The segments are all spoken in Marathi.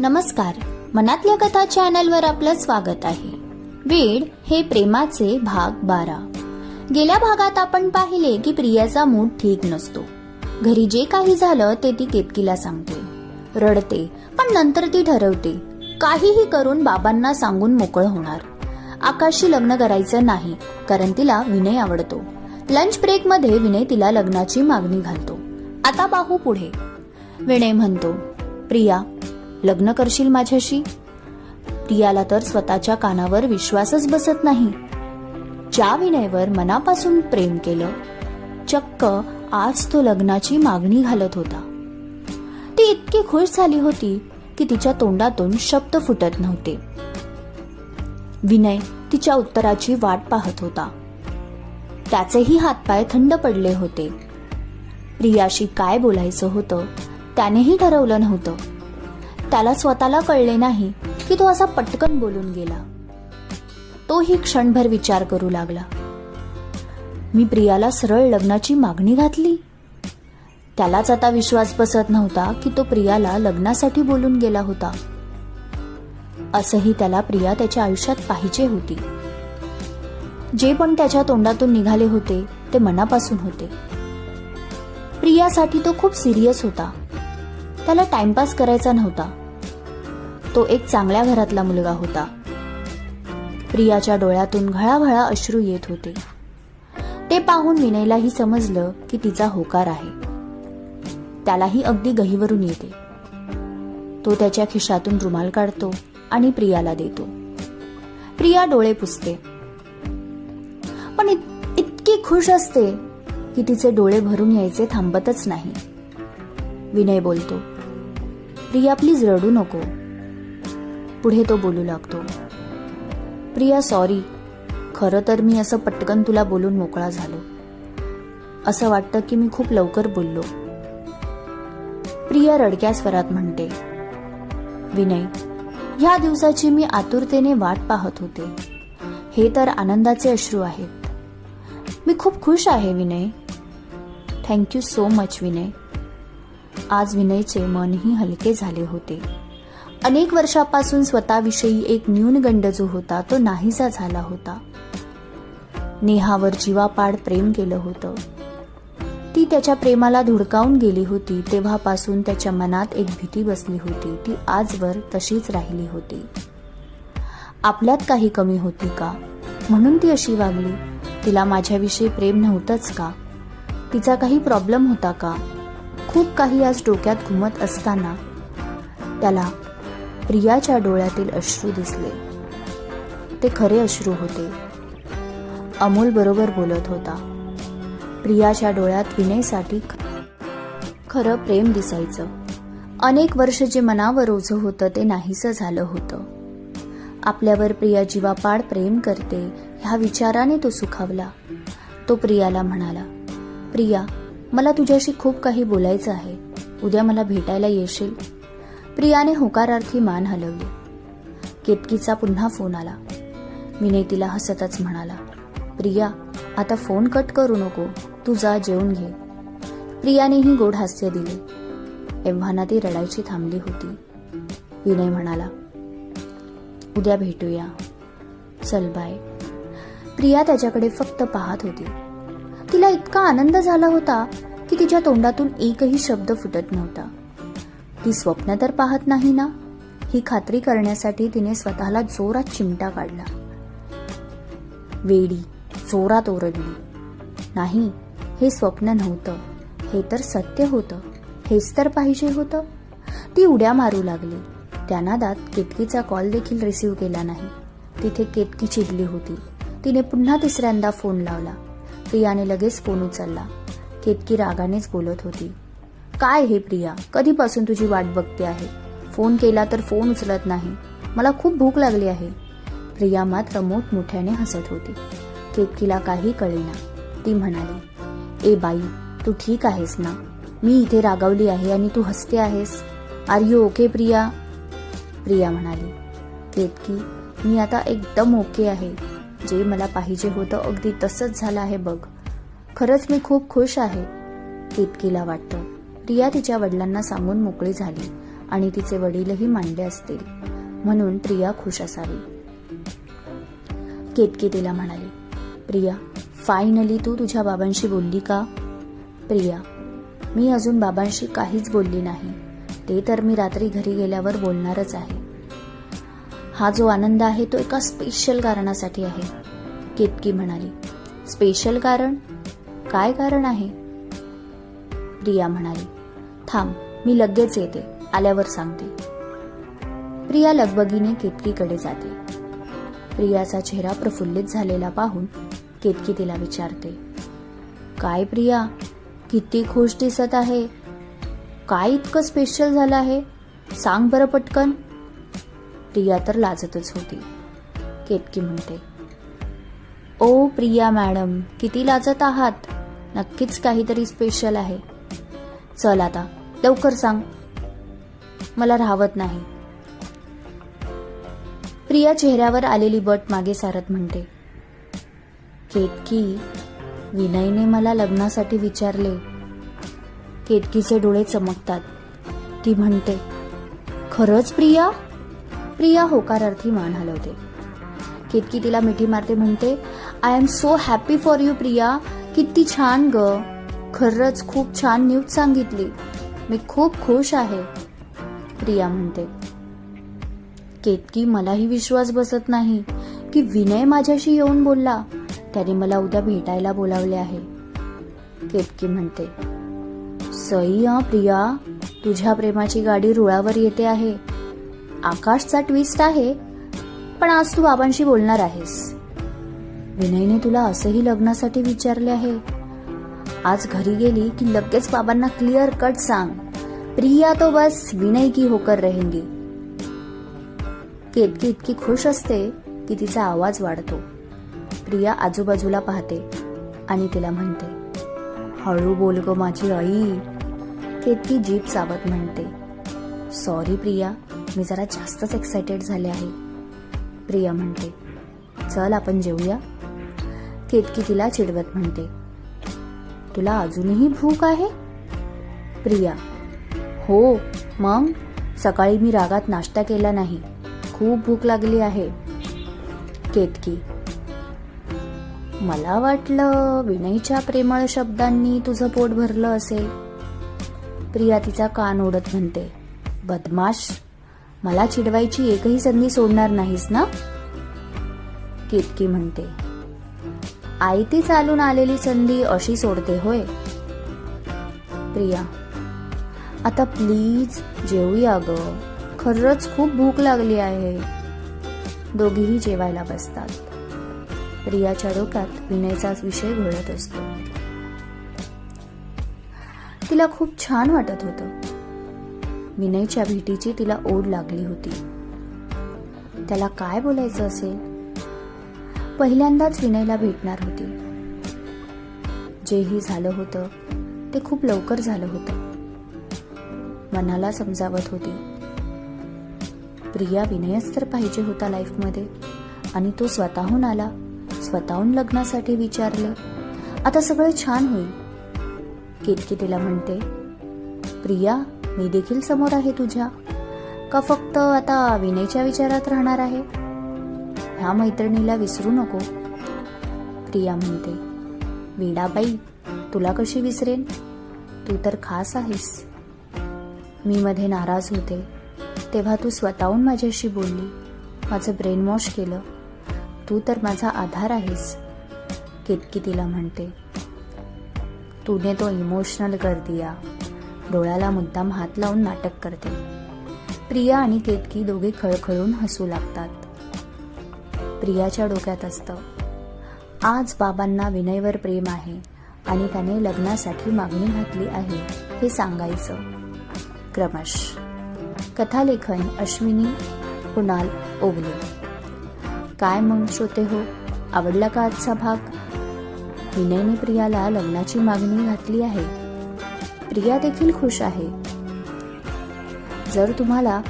नमस्कार. मनातल्या कथा चॅनलवर आपलं स्वागत आहे. वेड हे प्रेमाचे भाग बारा. गेल्या भागात आपण पाहिले की प्रियाचा मूड ठीक नसतो. घरी जे काही झालं ते ती केतकीला सांगते. रडते पण नंतर ती ठरवते. काहीही करून बाबांना सांगून मोकळं होणार. आकाशशी लग्न करायचं नाही कारण तिला विनय आवडतो. लंच ब्रेकमध्ये विनय तिला लग्नाची मागणी घालतो. आता पाहू पुढे. विनय म्हणतो प्रिया लग्न करशील माझ्याशी? प्रियाला तर स्वतःच्या कानावर विश्वासच बसत नाही. ज्या विनयवर मनापासून प्रेम केलं चक्क आज तो लग्नाची मागणी घालत होता. ती इतकी खुश झाली होती की तिच्या तोंडातून शब्द फुटत नव्हते. विनय तिच्या उत्तराची वाट पाहत होता. त्याचेही हातपाय थंड पडले होते. प्रियाशी काय बोलायचं होतं त्यानेही ठरवलं नव्हतं. त्याला स्वतःला कळले नाही की तो असा पटकन बोलून गेला. तोही क्षणभर विचार करू लागला. मी प्रियाला सरळ लग्नाची मागणी घातली. त्यालाच आता विश्वास बसत नव्हता की तो प्रियाला लग्नासाठी बोलून गेला होता. असंही त्याला प्रिया त्याच्या आयुष्यात पाहिजे होती. जे पण त्याच्या तोंडातून निघाले होते ते मनापासून होते. प्रियासाठी तो खूप सिरियस होता. त्याला टाइमपास करायचा नव्हता. तो एक चांगल्या घरातला मुलगा होता. प्रियाच्या डोळ्यातून घळाघळा अश्रू येत होते. ते पाहून विनयलाही समजलं की तिचा होकार आहे. त्यालाही अगदी गहीवरून येते. तो त्याच्या खिशातून रुमाल काढतो आणि प्रियाला देतो. प्रिया डोळे पुसते. पण इत- इतकी खुश असते की तिचे डोळे भरून यायचे थांबतच नाही. विनय बोलतो प्रिया प्लीज रडू नको. पुढे तो बोलू लागतो. प्रिया सॉरी खरं तर मी असं पटकन तुला बोलून मोकळा झालो. असं वाटतं की मी खूप लवकर बोललो. प्रिया रडक्या स्वरात म्हणते विनय ह्या दिवसाची मी आतुरतेने वाट पाहत होते. हे तर आनंदाचे अश्रू आहेत. मी खूप खुश आहे Vinay. Thank you so much Vinay. आज विनयचे मनही हलके झाले होते. अनेक वर्षापासून स्वतःविषयी एक न्यूनगंड जो होता तो नाहीसा झाला होता. नेहावर जीवापाड प्रेम केलं होतं. ती त्याच्या प्रेमाला धुडकावून गेली होती तेव्हापासून त्याच्या मनात एक भीती बसली होती ती आजवर तशीच राहिली होती. आपल्यात काही कमी होती का? म्हणून ती अशी वागली तिला माझ्याविषयी प्रेम नव्हतंच का? तिचा काही प्रॉब्लेम होता का? खूप काही आज डोक्यात घुमत असताना. त्याला प्रियाच्या डोळ्यातील अश्रू दिसले. ते खरे अश्रू होते. अमोल बरोबर बोलत होता. प्रियाच्या डोळ्यात विनयसाठी खरं प्रेम दिसायचं. अनेक वर्ष जे मनावर ओझं होतं ते नाहीसं झालं होतं. आपल्यावर प्रिया जीवापाड प्रेम करते ह्या विचाराने तो सुखावला. तो प्रियाला म्हणाला प्रिया मला तुझ्याशी खूप काही बोलायचं आहे. उद्या मला भेटायला येशील? प्रियाने होकारार्थी मान हलवली. केतकीचा पुन्हा फोन आला. विनय तिला हसतच म्हणाला प्रिया आता फोन कट करू नको तू जा जेवून घे. प्रियानेही गोड हास्य दिले. एव्हाना ती रडायची थांबली होती. विनय म्हणाला उद्या भेटूया. चल बाय. प्रिया त्याच्याकडे फक्त पाहत होती. तिला इतका आनंद झाला होता की तिच्या तोंडातून एकही शब्द फुटत नव्हता. ती स्वप्न तर पाहत नाही ना? ही खात्री करण्यासाठी तिने स्वतःला जोरात चिमटा काढला. वेडी जोरात ओरडली. नाही हे स्वप्न नव्हतं. हे तर सत्य होतं. हेच तर पाहिजे होतं. ती उड्या मारू लागली. त्या नादात केतकीचा कॉल देखील रिसीव्ह केला नाही. तिथे केतकी चिडली होती. तिने पुन्हा तिसऱ्यांदा फोन लावला. प्रियाने लगेच फोन उचलला. केतकी रागानेच बोलत होती. काय हे प्रिया? कधीपासून तुझी वाट बघते आहे? फोन केला तर फोन उचलत नाही. मला खूप भूक लागली आहे. प्रिया मात्र मोठमोठ्याने हसत होती. केतकीला काही कळेना. ती म्हणाली ए बाई तू ठीक आहेस ना? मी इथे रागावली आहे आणि तू हसते आहेस. Are you okay Priya? Priya म्हणाली केतकी मी आता एकदम ओके आहे. जे मला पाहिजे होतं अगदी तसंच झालं आहे बघ. खरंच मी खूप खुश आहे. केतकीला वाटतं प्रिया तिच्या वडिलांना सांगून मोकळी झाली आणि तिचे वडीलही मांडले असतील. म्हणून प्रिया खुश असावी. केतकी तिला म्हणाली प्रिया फायनली तू तुझ्या बाबांशी बोलली का? प्रिया मी अजून बाबांशी काहीच बोलली नाही. ते तर मी रात्री घरी गेल्यावर बोलणारच आहे. हा जो आनंद आहे तो एका स्पेशल कारणासाठी आहे. केतकी म्हणाली स्पेशल कारण? काय कारण आहे? प्रिया म्हणाली थांब मी लगेच येते आल्यावर सांगते. प्रिया लगबगीने केतकीकडे जाते. प्रियाचा चेहरा प्रफुल्लित झालेला पाहून केतकी तिला विचारते काय प्रिया किती खुश दिसत आहे? काय इतकं स्पेशल झालं आहे? सांग बरं पटकन. प्रिया तर लाजतच होती. केतकी म्हणते ओ प्रिया मॅडम किती लाजत आहात? नक्कीच काहीतरी स्पेशल आहे. चल आता लवकर सांग. मला राहवत नाही. प्रिया चेहऱ्यावर आलेली बट मागे सारत म्हणते केतकी विनयने मला लग्नासाठी विचारले. केतकीचे डोळे चमकतात. ती म्हणते खरंच प्रिया? प्रिया होकारार्थी मान हलवते. केतकी तिला मिठी मारते म्हणते I am so happy for you Priya. किती छान ग. खरंच खूप छान न्यूज सांगितली. मी खूप खुश आहे प्रिया म्हणते. केतकी मलाही विश्वास बसत नाही की विनय माझ्याशी येऊन बोलला त्याने मला उद्या भेटायला बोलावले आहे. केतकी म्हणते सई हा प्रिया तुझ्या प्रेमाची गाडी रुळावर येते आहे. आकाशचा ट्विस्ट आहे पण आज तू बाबांशी बोलणार आहेस. विनयने तुला असंही लग्नासाठी विचारले आहे आज घरी गेली की लगेच बाबांना क्लिअर कट सांग. प्रिया तो बस विनय की होकर रहेंगी. केतकी इतकी खुश असते की तिचा आवाज वाढतो. प्रिया आजूबाजूला पाहते आणि तिला म्हणते हळू बोल ग माझी आई. केतकी जीप चावत म्हणते सॉरी प्रिया मी जरा जास्तच एक्सायटेड झाले आहे. प्रिया म्हणते चल आपण जेवूया केतकी तिला चिडवत म्हणते तुला अजूनही भूक आहे? प्रिया. हो मग? सकाळी मी रागात नाश्ता केला नाही. खूप भूक लागली आहे. केतकी. मला वाटलं विनयच्या प्रेमळ शब्दांनी तुझं पोट भरलं असेल. प्रिया तिचा कान ओढत म्हणते बदमाश मला चिडवायची एकही संधी सोडणार नाहीस ना? केतकी म्हणते आयती चालून आलेली संधी अशी सोडते होय? प्रिया आता प्लीज जेवूया ग. खरंच खूप भूक लागली आहे. दोघीही जेवायला बसतात. प्रियाच्या डोक्यात विनयचाच विषय घोळत असतो. तिला खूप छान वाटत होतं. विनयच्या भेटीची तिला ओढ लागली होती. त्याला काय बोलायचं असेल? पहिल्यांदाच विनयला भेटणार होती. जेही झालं होतं ते खूप लवकर झालं होतं. मनाला समजावत होती. प्रिया विनयच तर पाहिजे होता लाईफमध्ये आणि तो स्वतःहून आला स्वतःहून लग्नासाठी विचारलं. आता सगळं छान होईल. केतकी तिला म्हणते प्रिया मी देखील समोर आहे तुझ्या. का फक्त आता विनयच्या विचारात राहणार आहे? ह्या मैत्रिणीला विसरू नको. प्रिया म्हणते वीणाबाई तुला कशी विसरेन? तू तर खास आहेस. मी मध्ये नाराज होते. तेव्हा तू स्वतःहून माझ्याशी बोलली. माझं ब्रेन वॉश केलं. तू तर माझा आधार आहेस केतकी तिला म्हणते. तूने तो इमोशनल कर दिया. डोळ्याला मुद्दाम हात लावून नाटक करते. प्रिया आणि केतकी दोघे खळखळून हसू लागतात. प्रियाच्या डोक्यात असतं. आज बाबांना विनयवर प्रेम आहे आणि त्याने लग्नासाठी मागणी घातली आहे हे सांगायचं. क्रमश. कथालेखन अश्विनी कुणाल ओगले काय मग श्रोते हो आवडला का आजचा भाग? विनयने प्रियाला लग्नाची मागणी घातली आहे. प्रिया देखील खुश आहे. जर तुम्हाला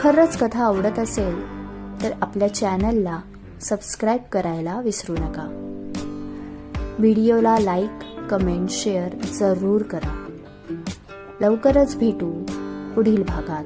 खरंच कथा आवडत असेल तर आपल्या चॅनलला सबस्क्राईब करायला विसरू नका. व्हिडिओला लाईक कमेंट शेअर जरूर करा. लवकरच भेटू पुढील भागात.